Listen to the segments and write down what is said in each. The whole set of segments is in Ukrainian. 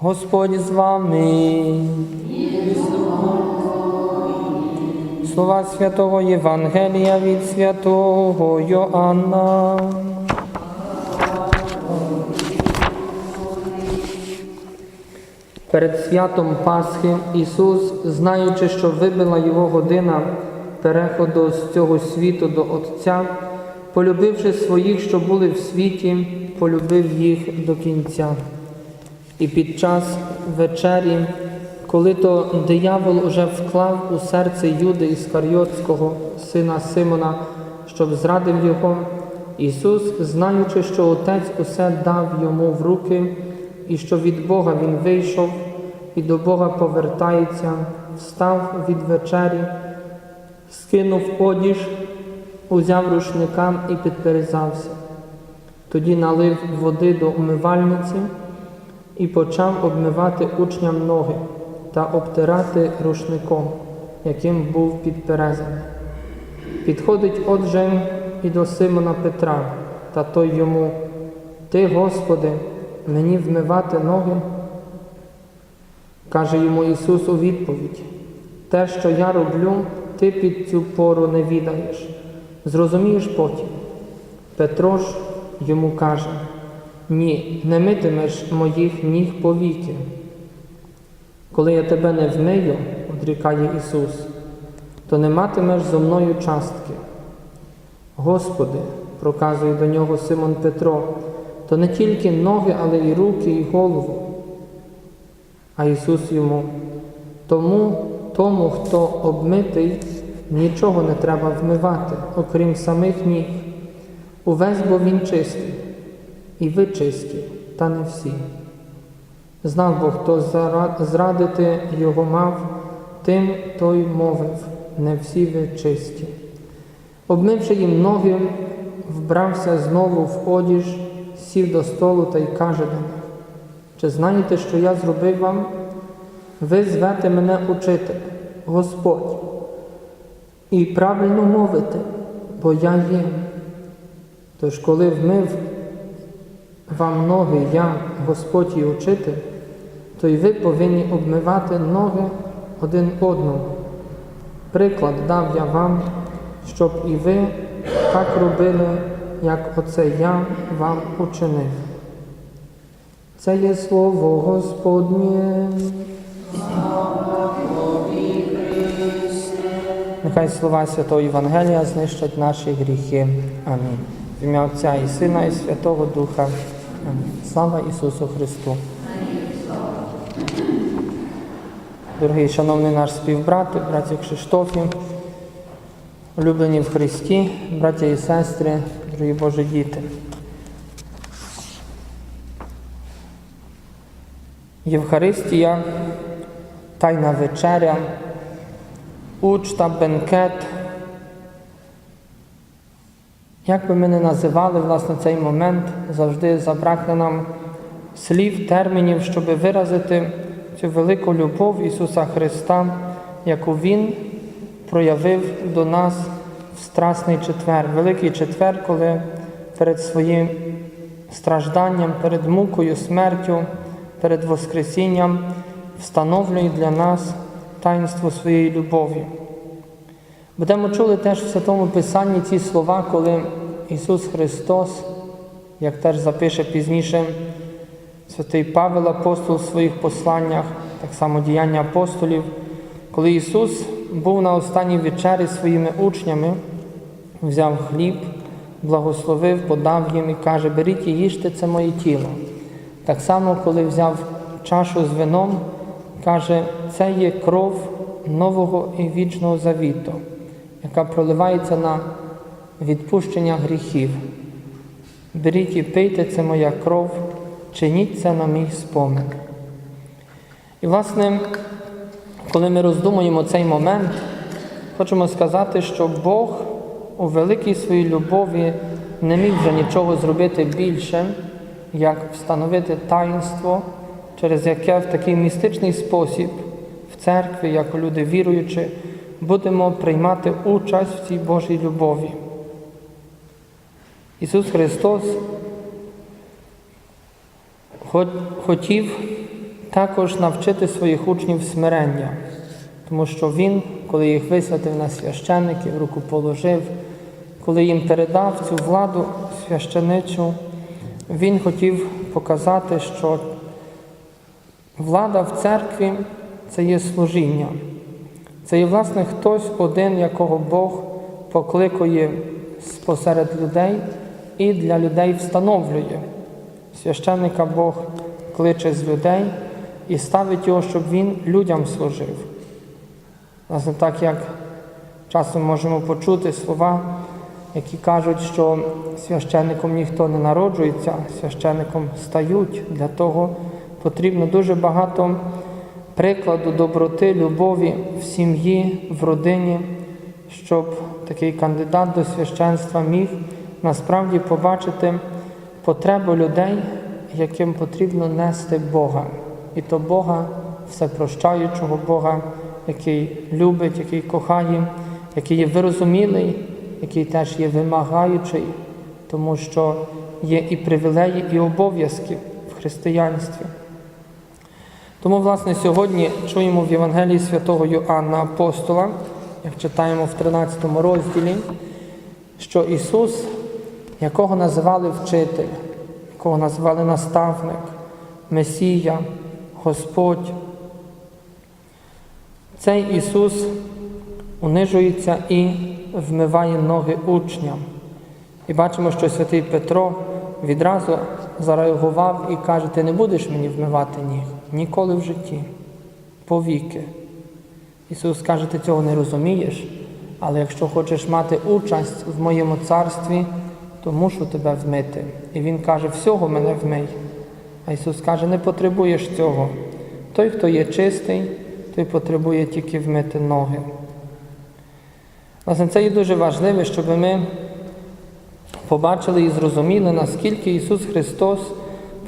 Господь з вами. Слова святого Євангелія від святого Йоанна. Перед святом Пасхи Ісус, знаючи, що вибила Його година переходу з цього світу до Отця, полюбивши своїх, що були в світі, полюбив їх до кінця. І під час вечері, коли то диявол уже вклав у серце Юди Іскарйотського, сина Симона, щоб зрадив його, Ісус, знаючи, що Отець усе дав йому в руки, і що від Бога Він вийшов і до Бога повертається, встав від вечері, скинув одіж, узяв рушника і підперезався. Тоді налив води до умивальниці і почав обмивати учням ноги та обтирати рушником, яким був підперезаний. Підходить отже і до Симона Петра, та той йому, Ти, Господи, мені вмивати ноги? Каже йому Ісус у відповідь, те, що я роблю, ти під цю пору не відаєш. Зрозумієш потім. Петро ж йому каже, ні, не митимеш моїх ніг повіки. Коли я тебе не вмию, одрікає Ісус, то не матимеш зо мною частки. Господи, проказує до нього Симон Петро, то не тільки ноги, але й руки, і голову. А Ісус йому, тому, тому, хто обмитий, нічого не треба вмивати, окрім самих ніг. Увесь бо він чистий, і ви чисті, та не всі. Знав бо, хто зрадити його мав, тим той мовив, не всі ви чисті. Обмивши їм ноги, вбрався знову в одіж, сів до столу та й каже до них, чи знаєте, що я зробив вам? Ви звете мене учитель, Господь, і правильно мовите, бо я є. Тож, коли вмив вам ноги я, Господь і учитель, то й ви повинні обмивати ноги один одному. Приклад дав я вам, щоб і ви так робили, як оце я вам учинив. Це є слово Господнє. Нехай слова Святого Євангелія знищать наші гріхи. Амінь. В ім'я Отця і Сина, і Святого Духа. Слава Ісусу Христу. Дорогий шановний наш співбрат, браті Кшиштофі, улюблені в Христі, браття і сестри, дорогі Божі діти. Євхаристія, Тайна вечеря, учта, бенкет. Як би ми не називали власне цей момент, завжди забракне нам слів, термінів, щоб виразити цю велику любов Ісуса Христа, яку Він проявив до нас в Страсний четвер, Великий четвер, коли перед своїм стражданням, перед мукою, смертю, перед Воскресінням встановлює для нас таїнство своєї любові. Будемо чули теж в Святому Писанні ці слова, коли Ісус Христос, як теж запише пізніше святий Павел апостол у своїх посланнях, так само діяння апостолів, коли Ісус був на останній вечері своїми учнями, взяв хліб, благословив, подав їм і каже, беріть і їжте це моє тіло. Так само, коли взяв чашу з вином, каже, це є кров нового і вічного завіту, яка проливається на відпущення гріхів. Беріть і пийте, це моя кров, чиніть це на мій спомин. І, власне, коли ми роздумуємо цей момент, хочемо сказати, що Бог у великій своїй любові не міг вже нічого зробити більше, як встановити таїнство, через яке в такий містичний спосіб в церкві, як люди віруючі, будемо приймати участь в цій Божій любові. Ісус Христос хотів також навчити своїх учнів смирення, тому що Він, коли їх висвятив на священників, руку положив, коли їм передав цю владу священичу, Він хотів показати, що влада в церкві це є служіння. Це є, власне, хтось один, якого Бог покликує посеред людей і для людей встановлює. Священника Бог кличе з людей і ставить його, щоб він людям служив. Власне, так як часом можемо почути слова, які кажуть, що священником ніхто не народжується, священником стають. Для того потрібно дуже багато прикладу доброти, любові в сім'ї, в родині, щоб такий кандидат до священства міг насправді побачити потребу людей, яким потрібно нести Бога. І то Бога всепрощаючого Бога, який любить, який кохає, який є вирозумілий, який теж є вимагаючий, тому що є і привілеї, і обов'язки в християнстві. Тому, власне, сьогодні чуємо в Євангелії святого Йоанна Апостола, як читаємо в 13 розділі, що Ісус, якого називали вчитель, якого називали наставник, Месія, Господь, цей Ісус унижується і вмиває ноги учням. І бачимо, що святий Петро відразу зареагував і каже: Ти не будеш мені вмивати ніг ніколи в житті, повіки. Ісус каже, ти цього не розумієш, але якщо хочеш мати участь в моєму царстві, то мушу тебе вмити. І Він каже, всього мене вмий. А Ісус каже, не потребуєш цього. Той, хто є чистий, той потребує тільки вмити ноги. Власне, це є дуже важливо, щоб ми побачили і зрозуміли, наскільки Ісус Христос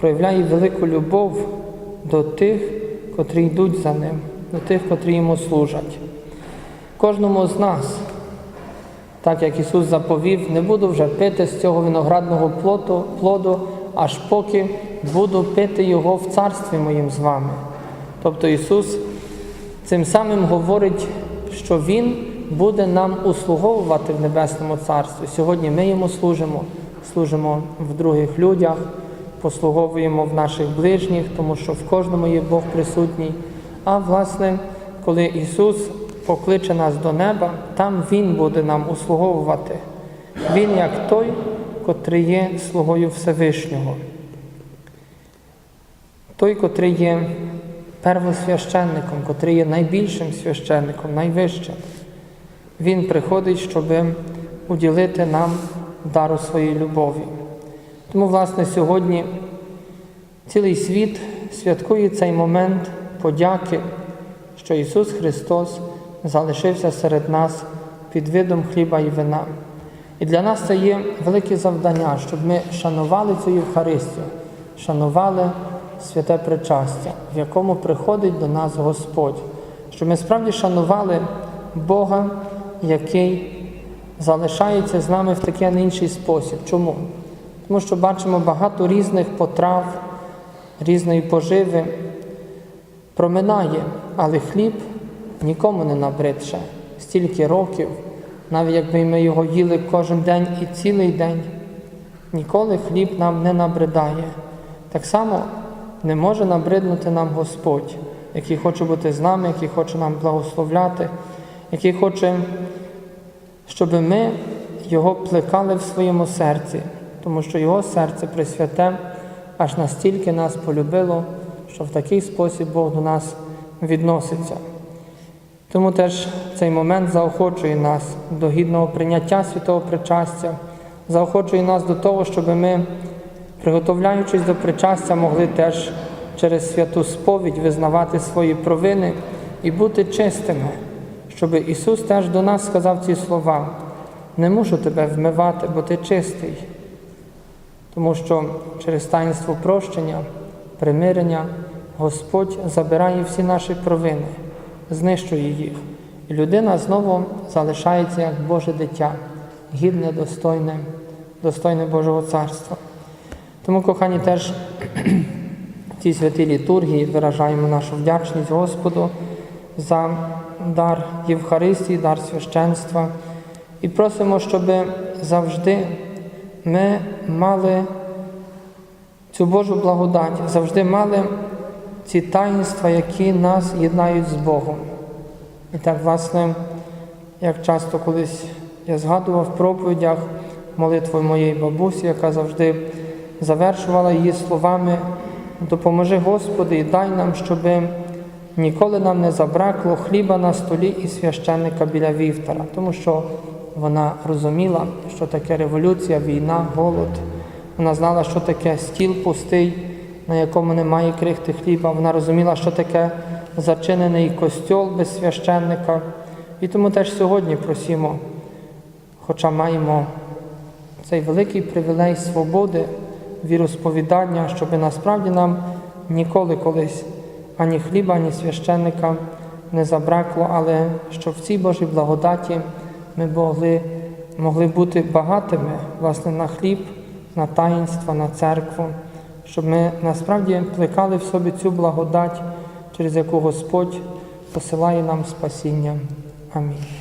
проявляє велику любов до тих, котрі йдуть за Ним, до тих, котрі йому служать. Кожному з нас, так як Ісус заповів, не буду вже пити з цього виноградного плоду, плоду, аж поки буду пити Його в царстві моїм з вами. Тобто Ісус цим самим говорить, що Він буде нам услуговувати в Небесному Царстві. Сьогодні ми йому служимо, служимо в других людях, послуговуємо в наших ближніх, тому що в кожному є Бог присутній. А власне, коли Ісус покличе нас до неба, там Він буде нам услуговувати. Він як той, котрий є слугою Всевишнього. Той, котрий є первосвященником, котрий є найбільшим священником, найвищим. Він приходить, щоб уділити нам дару своєї любові. Тому, власне, сьогодні цілий світ святкує цей момент подяки, що Ісус Христос залишився серед нас під видом хліба і вина. І для нас це є велике завдання, щоб ми шанували цю Євхаристію, шанували святе причастя, в якому приходить до нас Господь, щоб ми справді шанували Бога, який залишається з нами в такий а не інший спосіб. Чому? Тому що бачимо багато різних потрав, різної поживи проминає, але хліб нікому не набридше. Стільки років, навіть якби ми його їли кожен день і цілий день, ніколи хліб нам не набридає. Так само не може набриднути нам Господь, який хоче бути з нами, який хоче нам благословляти, який хоче, щоб ми його плекали в своєму серці, тому що Його серце присвяте аж настільки нас полюбило, що в такий спосіб Бог до нас відноситься. Тому теж цей момент заохочує нас до гідного прийняття святого причастя, заохочує нас до того, щоб ми, приготовляючись до причастя, могли теж через святу сповідь визнавати свої провини і бути чистими, щоб Ісус теж до нас сказав ці слова. Не мушу тебе вмивати, бо ти чистий. Тому що через таїнство прощення, примирення Господь забирає всі наші провини, знищує їх. І людина знову залишається як Боже дитя, гідне, достойне, достойне Божого царства. Тому, кохані, теж в цій святій літургії виражаємо нашу вдячність Господу за дар Євхаристії, дар священства і просимо, щоб завжди ми мали цю Божу благодать, завжди мали ці таїнства, які нас єднають з Богом. І так, власне, як часто колись я згадував в проповідях молитву моєї бабусі, яка завжди завершувала її словами Допоможи Господи і дай нам, щоб ніколи нам не забракло хліба на столі і священника біля вівтара, тому що вона розуміла, що таке революція, війна, голод. Вона знала, що таке стіл пустий, на якому немає крихти хліба. Вона розуміла, що таке зачинений костьол без священника. І тому теж сьогодні просимо, хоча маємо цей великий привілей свободи, віросповідання, щоб насправді нам ніколи колись ані хліба, ані священника не забракло, але щоб в цій Божій благодаті ми могли, могли бути багатими власне на хліб, на таїнство, на церкву, щоб ми насправді плекали в собі цю благодать, через яку Господь посилає нам спасіння. Амінь.